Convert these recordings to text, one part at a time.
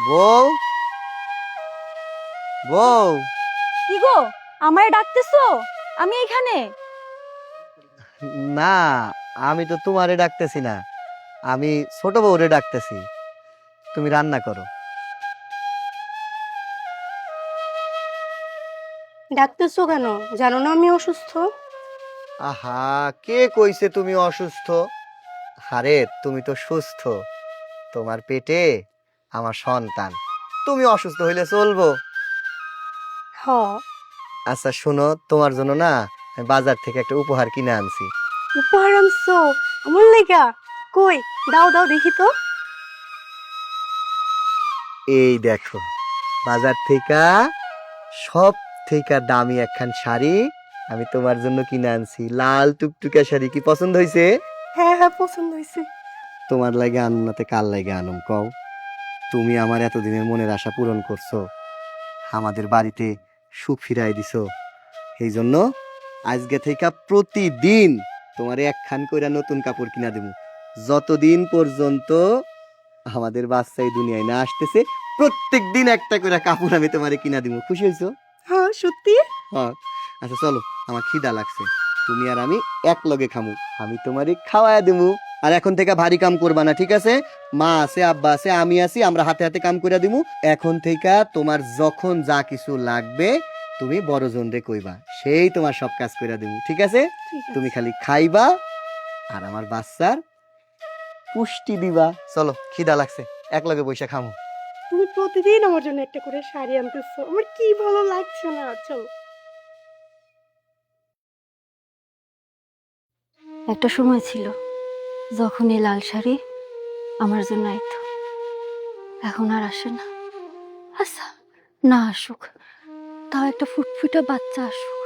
বউ। বউ। কি গো আমায় ডাকতেছো? আমি এখানে। না আমি তো তোমারে ডাকতেছি না। আমি ছোট বউরে ডাকতেছি। তুমি রান্না করো। ডাকতেছো কেন? জানো না আমি অসুস্থ? আহা কে কইছে তুমি অসুস্থ? আরে তুমি তো সুস্থ। তোমার পেটে আমার সন্তান। তুমি অসুস্থ হইলে চলবো। হ। আচ্ছা শোনো তোমার জন্য না আমি বাজার থেকে একটা উপহার কিনে আনছি। উপহার আনছো? আমার লেগা? কই? দাও দাও দেখি তো। এই দেখো বাজার থেকে সব থেকে দামি একখান শাড়ি আমি তোমার জন্য কিনে আনছি। লাল টুকটুকা শাড়ি কি পছন্দ হয়েছে হ্যাঁ হ্যাঁ পছন্দ হয়েছে তোমার লাগে আনুম নাতে কার লাগে আনুম কও। তুমি আমার এতদিনের মনের আশা পূরণ করছ। আমাদের বাড়িতে সুখ ফিরাই দিছো। এই জন্য আজকে থেকে প্রতিদিন তোমার একখান কইরা নতুন কাপড় কিনা দেবো যতদিন পর্যন্ত আমাদের বাচ্চা এই দুনিয়ায় না আসতেছে প্রত্যেক দিন একটা করে কাপড় আমি তোমারে কিনা দিব খুশি হয়েছো হ্যাঁ সত্যি? হ্যাঁ। আচ্ছা চলো আমার খিদা লাগছে। তুমি আর আমি এক লগে খামু। আমি তোমারে খাওয়ায় দেবো আর এখন থেকে ভারী কাম করবা না ঠিক আছে? মা আছে আব্বা আছে আমি আছি আমরা হাতে হাতে কাম করে দিমু। এখন থেকে তোমার যখন যা কিছু লাগবে তুমি বড় জনরে কইবা সেই তোমার সব কাজ করে দিমু ঠিক আছে? তুমি খালি খাইবা আর আমার বাচ্চার পুষ্টি দিবা। চলো খিদা লাগছে এক লগে বৈশা খামু। তুমি প্রতিদিন আমার জন্য একটা করে শাড়ি আনতেছো আমার কি ভালো লাগছে না চলো। একটা সময় ছিল যখন এই লাল শাড়ি আমার জন্য আইতো, এখন আর আসে না। আচ্ছা না আসুক, তাও একটা ফুটফুটে বাচ্চা আসুক,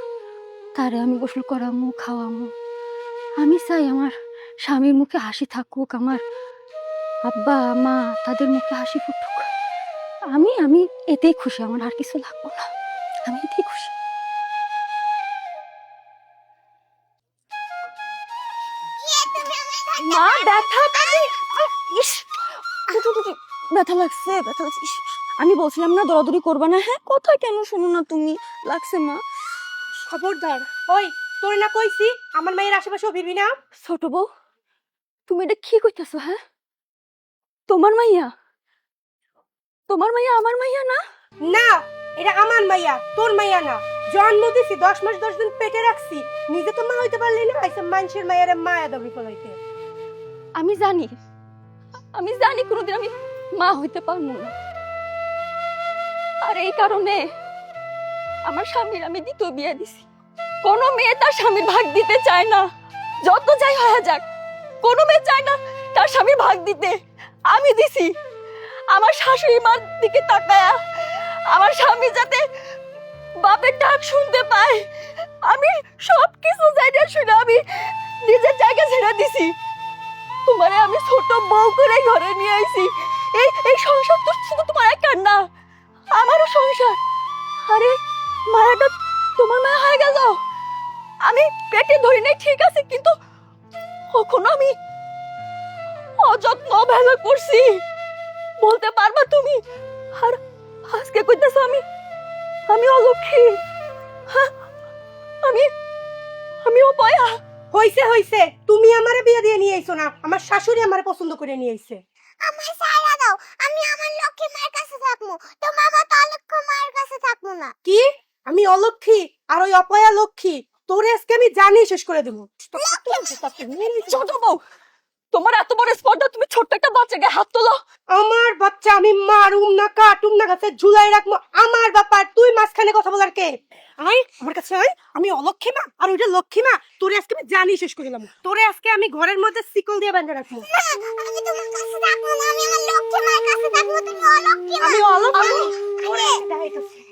তারে আমি গোসল করামু, খাওয়ামু। আমি চাই আমার স্বামীর মুখে হাসি থাকুক, আমার আব্বা, মা, তাদের মুখে হাসি ফুটুক। আমি আমি এতেই খুশি, আমার আর কিছু লাগবো না। আমি মা ব্যথা ইস ব্যথা লাগছে ব্যথা লাগছে। ইস, আমি বলছিলাম না দৌড়াদৌড়ি করবা না। হ্যাঁ কথা কেন শোনো না তুমি? লাগছে মা। খবরদার। ওই তোর না কইছি আমার মায়ের আশেপাশেও ভিড়বি না? ছোট বউ তুমি এটা কি কইতাছো হ্যাঁ? তোমার মাইয়া? তোমার মাইয়া আমার মাইয়া না? না এটা আমার মাইয়া তোর মাইয়া না। জন্ম দিছি দশ মাস দশ দিন পেটে রাখছি। নিজে তো মা হইতে পারলি না আইসা মানুষের মায়ের মায়া দাবি ফলাইতে আমি জানি আমি জানি কোনোদিন আমি মা হইতে পারব না। আর এই কারণে আমার স্বামীর আমি দ্বিতীয় বিয়ে দিছি। কোনো মেয়ে তার স্বামীর ভাগ দিতে চায় না। যত যাই হয়ে যাক, কোনো মেয়ে চায় না তার স্বামীর ভাগ দিতে। আমি দিছি। আমার শাশুড়ি মার দিকে তাকায়া আমার স্বামী যাতে বাপের ডাক শুনতে পায়। আমি সব কিছু জায়গা শুনে আমি নিজের জায়গা ছেড়ে দিছি। তোমারে আমি ছোট বউ করে ঘরে নিয়ে আইছি। এই এই সংসার তো শুধু তোমার একার না আমারও সংসার। আরে মায়াটা তোমার মায়া হয়ে গেল। আমি পেটে ধরি নাই ঠিক আছে কিন্তু কখনো আমি অযত্ন অবহেলা করছি। বলতে পারবা তুমি? আর আজকে কইতেছো আমি আমি অলক্ষী। হ্যাঁ, আমি আমি অপয়া। হইছে হইছে। তুমি আমারে বিয়ে দিয়ে নিয়ে আইছো না। আমার শাশুড়ি আমারে পছন্দ করে নিয়ে আইছে। আমার সারা দাও। আমি আমার লক্ষ্মী মায়ের কাছে থাকব। তোমার মতো অলক্ষ্য মায়ের কাছে থাকব না। কি? আমি অলক্ষী আর ওই অপয়া লক্ষ্মী? তোরে আজকে আমি জানি শেষ করে দেবো। ছোট বউ। তোমার এত বড় স্পর্ধা তুমি ছোট্ট একটা বাচ্চাকে হাত তোলো। আমার বাচ্চা আমি মারুম না কাটুম না গাছে ঝুলাই রাখব। আমার বাপার তুই মাঝখানে কথা বলার কে? আই আমার কাছে আই আমি অলক্ষী মা আর ওইটা লক্ষ্মী মা। তোরে আজকে আমি জানি শেষ করে দিলাম। তোরে আজকে আমি ঘরের মধ্যে সিকল দিয়ে বেঁধে রাখব। আমি অলক্ষ্মী মা। আমি অলক্ষী।